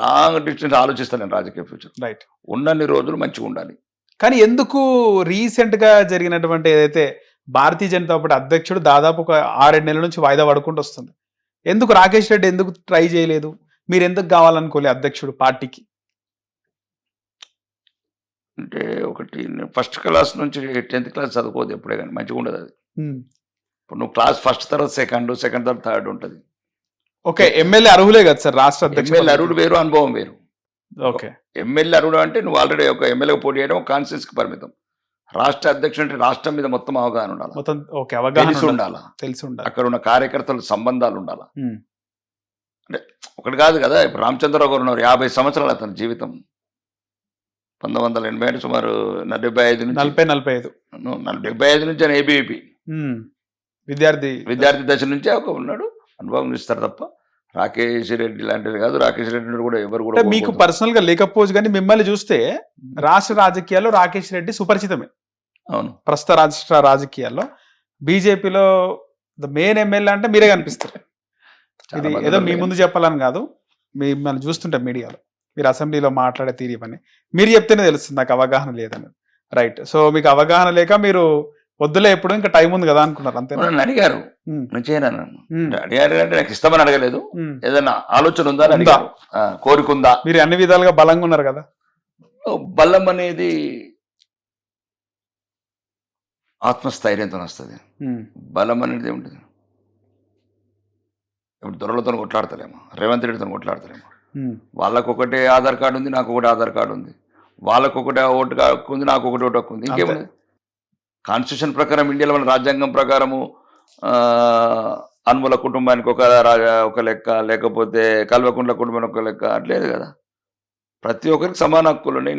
Long distance ఆలోచిస్తాను నేను రాజకీయ ఫ్యూచర్. రైట్ ఉన్నన్ని రోజులు మంచిగా ఉండాలి. కానీ ఎందుకు రీసెంట్గా జరిగినటువంటి ఏదైతే భారతీయ జనతా పార్టీ అధ్యక్షుడు దాదాపు ఒక ఆరేడు నెలల నుంచి వాయిదా పడుకుంటూ వస్తుంది. ఎందుకు రాకేష్ రెడ్డి ఎందుకు ట్రై చేయలేదు? మీరు ఎందుకు కావాలనుకోలే అధ్యక్షుడు పార్టీకి? అంటే ఒకటి ఫస్ట్ క్లాస్ నుంచి టెన్త్ క్లాస్ చదువుకోదు ఎప్పుడే కానీ మంచిగా ఉండదు అది. ఇప్పుడు నువ్వు క్లాస్ ఫస్ట్ తర్వాత సెకండ్ సెకండ్ తర్వాత థర్డ్ ఉంటుంది. ఓకే ఎమ్మెల్యే అర్హులే కదా సార్ రాష్ట్ర ఎమ్మెల్యే అరుడు వేరు అనుభవం వేరు. ఓకే. ఎమ్మెల్యే అరుడు అంటే నువ్వు ఆల్రెడీ ఒక ఎమ్మెల్యే పోటీ చేయడం కాన్స్టిట్యూన్సీకి పరిమితం. రాష్ట్ర అధ్యక్షుడు అంటే రాష్ట్రం మీద మొత్తం అవగాహన ఉండాలి? మొత్తం ఓకే అవగాహన తెలిసి ఉండాలి. తెలిసి ఉండాలి. అక్కడ ఉన్న కార్యకర్తల సంబంధాలు ఉండాలా? ఉమ్. ఒకటి కాదు కదా ఇప్పుడు రామచంద్రరావు గారు ఉన్నారు యాభై సంవత్సరాలు అతని జీవితం. పంతొమ్మిది వందల ఎనభై ఏడు సుమారు డెబ్బై ఐదు నుంచి. నలభై నలభై ఐదు. డెబ్బై ఐదు నుంచి ఆయన ఏబీవీపీ ఉమ్. విద్యార్థి విద్యార్థి దశ నుంచే ఒక ఉన్నాడు. అనుభవం ఇస్తారు తప్ప రాకేష్ రెడ్డి లాంటిది కాదు. రాకేష్ రెడ్డి కూడా ఎవరు కూడా మీకు. పర్సనల్గా లేకపోవచ్చు కానీ మిమ్మల్ని చూస్తే రాష్ట్ర రాజకీయాల్లో రాకేష్ రెడ్డి సుపరిచితమే. అవును. ప్రస్తుత రాష్ట్ర రాజకీయాల్లో బీజేపీలో ద మెయిన్ ఎమ్మెల్యే అంటే మీరే కనిపిస్తారు. ఇది ఏదో మీ. ముందు. చెప్పాలని కాదు. మిమ్మల్ని చూస్తుంటాం మీడియాలో. మీరు అసెంబ్లీలో మాట్లాడే తీరు ఇవన్నీ. మీరు చెప్తేనే తెలుస్తుంది నాకు అవగాహన లేదని రైట్ సో మీకు అవగాహన లేక మీరు వద్దులే ఎప్పుడు ఇంకా టైం ఉంది కదా అనుకున్నారు అంతే నన్ను అడిగారు. నేను చేయను. అడిగారు అంటే నాకు ఇష్టమని అడగలేదు. ఏదైనా ఆలోచన ఉందా అని ఉందా? కోరికుందా? మీరు అన్ని విధాలుగా బలంగా ఉన్నారు కదా? బలం అనేది ఆత్మస్థైర్యంతో వస్తుంది. బలం అనేది ఉంటుంది ఇప్పుడు దొరలతో కొట్లాడతలేము రేవంత్ రెడ్డితో కొట్లాడతలేము. వాళ్ళకు ఒకటే ఆధార్ కార్డు ఉంది నాకు ఒకటి ఆధార్ కార్డు ఉంది. వాళ్ళకు ఒకటి ఓటు హక్కు ఉంది నాకు ఒకటి ఓటు హక్కు ఉంది. ఇంకేముంది కాన్స్టిట్యూషన్ ప్రకారం ఇండియాలో మన రాజ్యాంగం ప్రకారము అనుముల కుటుంబానికి ఒక రాజ ఒక లెక్క లేకపోతే కల్వకుంట్ల కుటుంబానికి ఒక లెక్క అట్లేదు కదా. ప్రతి ఒక్కరికి సమాన హక్కులు ఉన్నాయి.